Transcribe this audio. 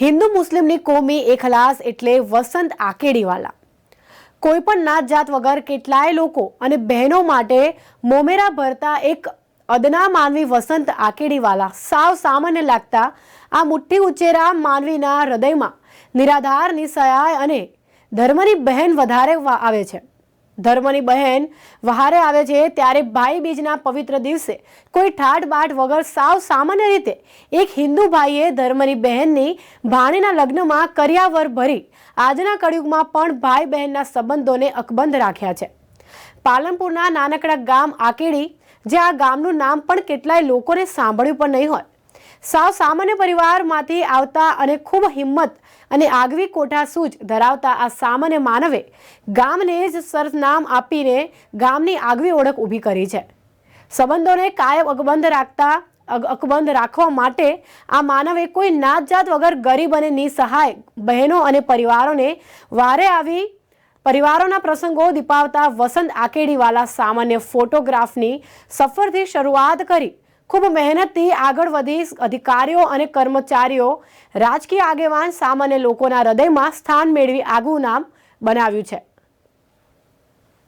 હિન્દુ મુસ્લિમની કોમી એખલાસ એટલે વસંત આકેડીવાલા. કોઈ પણ નાત જાત વગર કેટલાય લોકો અને બહેનો માટે મોમેરા ભરતા એક અદના માનવી વસંત આકેડીવાલા સાવ સામાન્ય લાગતા આ મુઠ્ઠી ઉચ્ચેરા માનવીના હૃદયમાં નિરાધારની સહાય અને ધર્મની બહેન વધારે આવે છે. ધર્મની બહેન વહારે આવે છે ત્યારે ભાઈ બીજના પવિત્ર દિવસે કોઈ ઠાઠ બાઠ વગર સાવ સામાન્ય રીતે એક હિન્દુ ભાઈએ ધર્મની બહેનની ભાણીના લગ્નમાં કર્યાવર ભરી આજના કળિયુગમાં પણ ભાઈ બહેનના સંબંધોને અકબંધ રાખ્યા છે. પાલનપુરના નાનકડા ગામ આકેડી, જે આ ગામનું નામ પણ કેટલાય લોકોને સાંભળ્યું પણ નહીં હોય. સાવ સામાન્ય પરિવારમાંથી આવતા અને ખૂબ હિંમત અને આગવી કોઠાસૂઝ ધરાવતા આ સામાન્ય માનવે ગામને જ સરનામ આપીને ગામની આગવી ઓળખ ઊભી કરી છે. સંબંધોને કાયમ અકબંધ રાખતા અકબંધ રાખવા માટે આ માનવે કોઈ નાત જાત વગર ગરીબ અને નિસહાય બહેનો અને પરિવારોને વારે આવી પરિવારોના પ્રસંગો દીપાવતા વસંત આકેડીવાલા સામાન્ય ફોટોગ્રાફની સફરથી શરૂઆત કરી ખૂબ મહેનતથી આગળ વધી અધિકારીઓ અને કર્મચારીઓ રાજકીય આગેવાન સામાન્ય લોકોના હૃદયમાં સ્થાન મેળવી આગવું નામ બનાવ્યું છે.